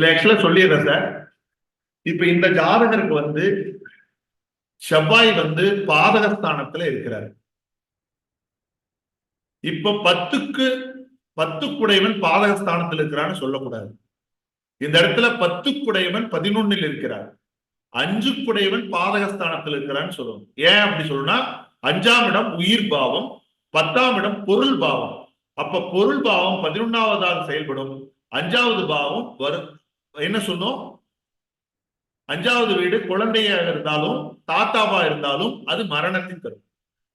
இதுல ஆக்சுவலா சொல்லிடுறேன் சார் இப்ப இந்த ஜாதகருக்கு வந்து செவ்வாய் வந்து பாதகஸ்தானத்துல இருக்கிறார். இப்ப பத்துக்கு பத்து குடைவன் பாதகஸ்தானத்தில் இருக்கிறான்னு சொல்லக்கூடாது. இந்த இடத்துல பத்து குடைவன் பதினொன்னில் இருக்கிறார். அஞ்சு குடைவன் பாதகஸ்தானத்தில் இருக்கிறான்னு சொல்லணும் ஏன் அப்படி சொல்லணும்னா அஞ்சாம் இடம் உயிர் பாவம் பத்தாம் இடம் பொருள் பாவம். அப்ப பொருள் பாவம் பதினொன்னாவதாக செயல்படும் அஞ்சாவது பாவம் வரும் என்ன சொன்னோம்? அஞ்சாவது வீடு குழந்தையாக இருந்தாலும் தாத்தாவா இருந்தாலும் அது மரணத்தின் தரும்.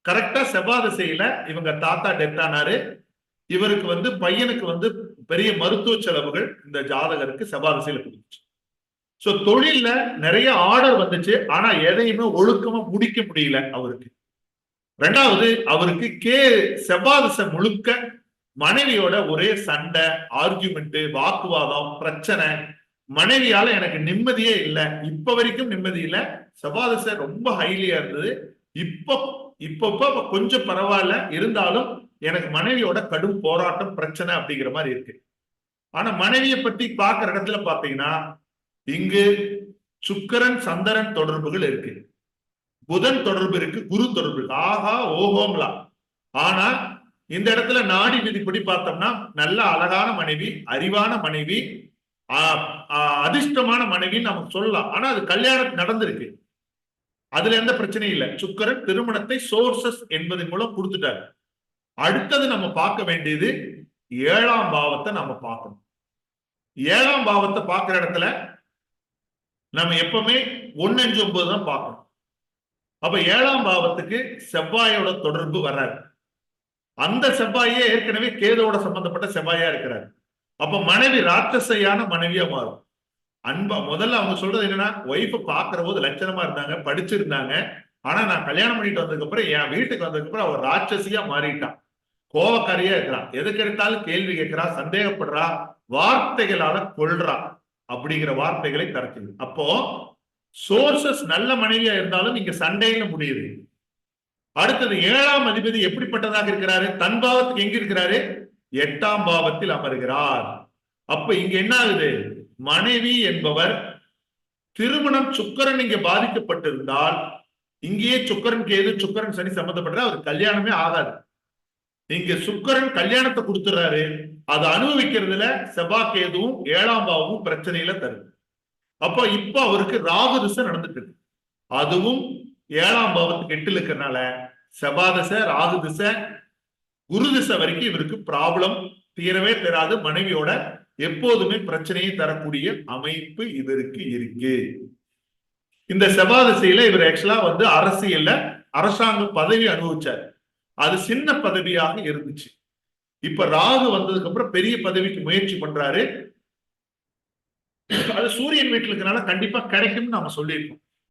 கரெக்டா செவ்வாய் திசையில இவங்க தாத்தா டெத் ஆனாரு. இவருக்கு வந்து பையனுக்கு வந்து பெரிய மருத்துவ செலவுகள் இந்த ஜாதகருக்கு செவ்வாய் திசையில கொடுத்துச்சு சோ தொழில்ல நிறைய ஆர்டர் வந்துச்சு. ஆனா எதையுமே ஒழுக்கமா முடிக்க முடியல அவருக்கு. ரெண்டாவது அவருக்கு கே செவ்வாய் திசை முழுக்க மனைவியோட ஒரே சண்டை ஆர்கியூமெண்ட் வாக்குவாதம் பிரச்சனை மனைவியால எனக்கு நிம்மதியே இல்லை. இப்ப வரைக்கும் நிம்மதி இல்லை. செவ்வாதிசை ரொம்ப ஹைலியா இருந்தது. இப்போ இப்பப்போ கொஞ்சம் பரவாயில்ல. இருந்தாலும் எனக்கு மனைவியோட கடும் போராட்டம் பிரச்சனை அப்படிங்கிற மாதிரி இருக்கு. ஆனா மனைவியை பத்தி பாக்குற இடத்துல பாத்தீங்கன்னா இங்கு சுக்கரன் சந்திரன் தொடர்புகள் இருக்கு. புதன் தொடர்பு இருக்கு. குரு தொடர்பு இருக்கு. ஆஹா ஓஹோம்லா ஆனா இந்த இடத்துல நாடி விதிப்படி பார்த்தோம்னா நல்ல அழகான மனைவி அறிவான மனைவி அதிர்ஷ்டமான மனைவின்னு நமக்கு சொல்லலாம். ஆனா அது கல்யாணம் நடந்திருக்கு. அதுல எந்த பிரச்சனையும் இல்லை. சுக்கரன் திருமணத்தை சோர்சஸ் என்பதன் மூலம் கொடுத்துட்டாரு. அடுத்தது நம்ம பார்க்க வேண்டியது ஏழாம் பாவத்தை நம்ம பார்க்கணும். ஏழாம் பாவத்தை பார்க்கிற இடத்துல நம்ம எப்பவுமே ஒன்னு அஞ்சு ஒன்பது தான் பார்க்கணும். அப்ப ஏழாம் பாவத்துக்கு செவ்வாயோட தொடர்பு வர்றாரு அந்த செவ்வாயே ஏற்கனவே கேதோட சம்பந்தப்பட்ட செவ்வாயா இருக்கிறார். அப்ப மனைவி ராட்சசையான மனைவியா மாறும். அன்பா முதல்ல அவங்க சொல்றது என்னன்னா ஒய்ஃப பாக்குற போது லட்சணமா இருந்தாங்க படிச்சிருந்தாங்க. ஆனா நான் கல்யாணம் பண்ணிட்டு வந்ததுக்கு அப்புறம் என் வீட்டுக்கு வந்ததுக்கு அப்புறம் அவர் ராட்சசியா மாறிட்டான் கோவக்காரியா இருக்கிறான் எதுக்கு எடுத்தாலும் கேள்வி கேட்கிறா சந்தேகப்படுறா வார்த்தைகளால கொள்றா அப்படிங்கிற வார்த்தைகளை தரச்சுது அப்போ சோர்சஸ் நல்ல மனைவியா இருந்தாலும் நீங்க சண்டையில முடியுது. அடுத்தது ஏழாம் அதிபதி எப்படிப்பட்டதாக இருக்கிறாரு? தன்பாவத்துக்கு எங்க இருக்கிறாரு? எட்டாம் பாவத்தில் அமர்கிறார். அப்ப இங்க என்ன ஆகுது மனைவி என்பவர் திருமணம் சுக்கரன் இங்க பாதிக்கப்பட்டிருந்தால் இங்கேயே சுக்கரன் கேது சுக்கரன் சனி சம்பந்தப்படுற அவர் கல்யாணமே ஆகாது. இங்க சுக்கரன் கல்யாணத்தை கொடுத்துறாரு. அதை அனுபவிக்கிறதுல செவ்வாய்க்கேதுவும் ஏழாம் பாவமும் பிரச்சனையில தருது அப்ப இப்ப அவருக்கு ராகு திசை நடந்துட்டு இருக்கு அதுவும் ஏழாம் பாவத்துக்கு எட்டு இருக்கிறனால செவ்வாதசை ராகு திசை குரு திசை வரைக்கும் இவருக்கு ப்ராப்ளம் தீரவே தராது. மனைவியோட எப்போதுமே பிரச்சனையை தரக்கூடிய அமைப்பு இவருக்கு இருக்கு. இந்த செவ்வாய் திசையில இவர் ஆக்சுவலா வந்து அரசியல்ல அரசாங்க பதவி அனுபவிச்சார். அது சின்ன பதவியாக இருந்துச்சு. இப்ப ராகு வந்ததுக்கு அப்புறம் பெரிய பதவிக்கு முயற்சி பண்றாரு. அது சூரியன் வீட்டில் இருக்கனால கண்டிப்பா கிடைக்கும்னு நாம சொல்லியிருக்கோம்.